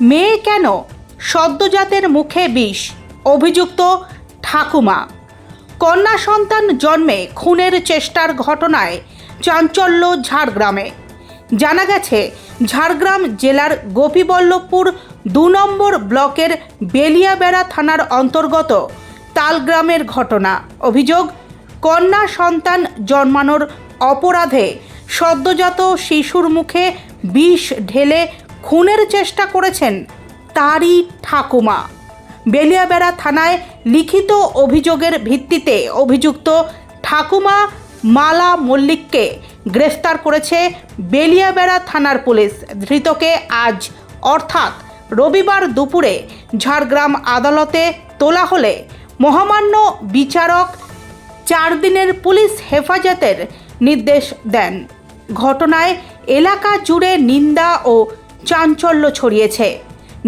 মেয়ে কেন? সদ্যজাতের মুখে বিষ। অভিযুক্ত ঠাকুমা। কন্যা সন্তান জন্মে খুনের চেষ্টার ঘটনায় চাঞ্চল্য ঝাড়গ্রামে। জানা গেছে, ঝাড়গ্রাম জেলার গোপীবল্লভপুর দু নম্বর ব্লকের বেলিয়াবেড়া থানার অন্তর্গত তালগ্রামের ঘটনা। অভিযোগ, কন্যা সন্তান জন্মানোর অপরাধে সদ্যজাত শিশুর মুখে বিষ ঢেলে খুনের চেষ্টা করেছেন তারই ঠাকুমা। বেলিয়াবেড়া থানায় লিখিত অভিযোগের ভিত্তিতে অভিযুক্ত ঠাকুমা মালা মল্লিককে গ্রেফতার করেছে বেলিয়াবেড়া থানার পুলিশ। ধৃতকে আজ, অর্থাৎ রবিবার দুপুরে ঝাড়গ্রাম আদালতে তোলা হলে মহামান্য বিচারক চার দিনের পুলিশ হেফাজতের নির্দেশ দেন। ঘটনায় এলাকা জুড়ে নিন্দা ও চাঞ্চল্য ছড়িয়েছে।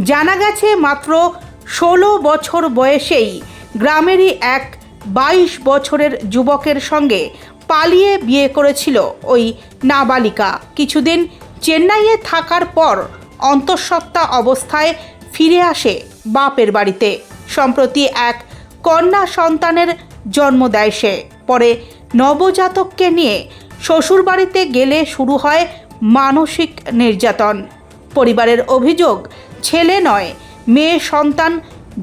জানা গেছে মাত্র ষোলো বছর বয়সেই গ্রামেরই এক বাইশ বছরের যুবকের সঙ্গে পালিয়ে বিয়ে করেছিল ওই নাবালিকা। কিছুদিন চেন্নাইয়ে থাকার পর অন্তঃসত্ত্বা অবস্থায় ফিরে আসে বাপের বাড়িতে। সম্প্রতি এক কন্যা সন্তানের জন্ম দেয় সে। পরে নবজাতককে নিয়ে শ্বশুরবাড়িতে গেলে শুরু হয় মানসিক নির্যাতন। পরিবারের অভিযোগ, ছেলে নয়, মেয়ে সন্তান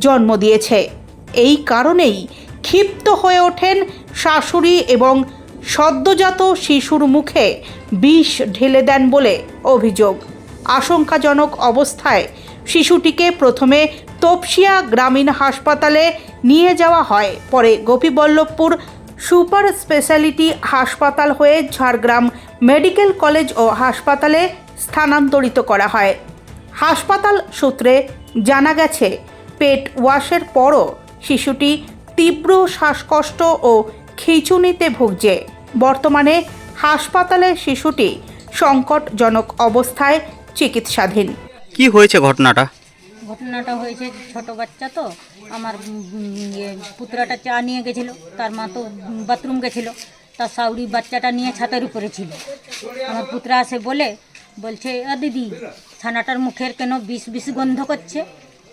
জন্ম দিয়েছে। এই কারণেই ক্ষিপ্ত হয়ে ওঠেন শাশুড়ি এবং সদ্যজাত শিশুর মুখে বিষ ঢেলে দেন বলে অভিযোগ। আশঙ্কাজনক অবস্থায় শিশুটিকে প্রথমে তপসিয়া গ্রামীণ হাসপাতালে নিয়ে যাওয়া হয়, পরে গোপীবল্লভপুর সুপার স্পেশালিটি হাসপাতাল হয়ে ঝাড়গ্রাম মেডিকেল কলেজ ও হাসপাতালে স্থানান্তরিত করা হয়। হাসপাতাল সূত্রে জানা গেছে পেট ওয়াশের পরও শিশুটি তীব্র শ্বাসকষ্ট ও খিঁচুনিতে ভুগছে। বর্তমানে হাসপাতালে শিশুটি সংকটজনক অবস্থায় চিকিৎসাধীন। কি হয়েছে ঘটনাটা? ঘটনাটা হয়েছে ছোট বাচ্চা তো আমার পুত্রাটা চা নিয়ে গেছিল তার মা তো বাথরুম গেছিল তার সাউরি বাচ্চাটা নিয়ে ছাতের উপরে ছিল। আমার পুত্রা আসে বলে বলছে আ দিদি, ছানাটার মুখের কেন বিষ বিষ গন্ধ করছে?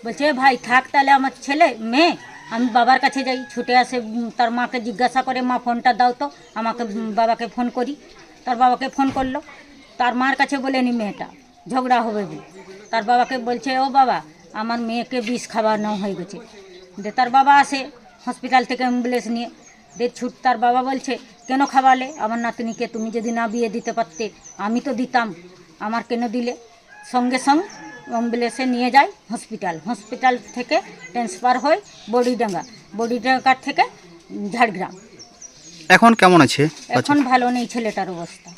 বলছে, ভাই, থাক তাহলে, আমার ছেলে, মেয়ে, আমি বাবার কাছে যাই, ছুটে আসে তার মাকে জিজ্ঞাসা করে, মা, ফোনটা দাও তো, আমাকে বাবাকে ফোন করি। তার বাবাকে ফোন করল, তার মার কাছে বলেনি মেয়েটা, ঝগড়া হবে। তার বাবাকে বলছে, ও বাবা, আমার মেয়েকে বিষ খাওয়ানো হয়ে গেছে। দে, তার বাবা আসে, হসপিটাল থেকে অ্যাম্বুলেন্স নিয়ে। দে, ছুট, তার বাবা বলছে, কেন খাওয়ালে? আমার নাতনিকে তুমি যদি না বিয়ে দিতে পারতে, আমি তো দিতাম। আমার কেন দিলে? সঙ্গে সঙ্গে অ্যাম্বুলেন্সে নিয়ে যায় হসপিটাল। হসপিটাল থেকে ট্রান্সফার হয় বডিডাঙ্গা। বডিডাঙ্গার থেকে ঝাড়গ্রাম। এখন কেমন আছে এখন ভালো নেই ছেলেটার অবস্থা।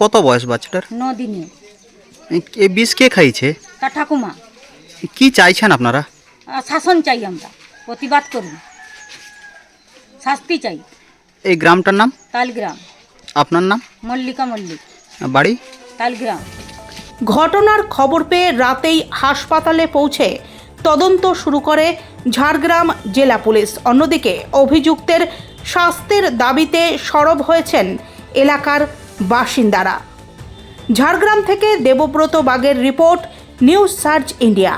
কত বয়স বাচ্চাটার? ন দিনে এ বিষ কে খাইছে? তা ঠাকুমা কি চাইছেন আপনারা? শাসন চাই আমরা। প্রতিবাদ করুন। শাস্তি চাই। এই গ্রামটার নাম? তালগ্রাম। আপনার নাম? মল্লিকা মল্লিক। বাড়ি? তালগ্রাম। ঘটনার খবর পেয়ে রাতেই হাসপাতালে পৌঁছে তদন্ত শুরু করে ঝাড়গ্রাম জেলা পুলিশ। অন্যদিকে অভিযুক্তের স্বাস্থ্যের দাবিতে সরব হয়েছেন এলাকার বাসিন্দারা। ঝাড়গ্রাম থেকে দেবব্রত বাগের রিপোর্ট, নিউজ সার্চ ইন্ডিয়া।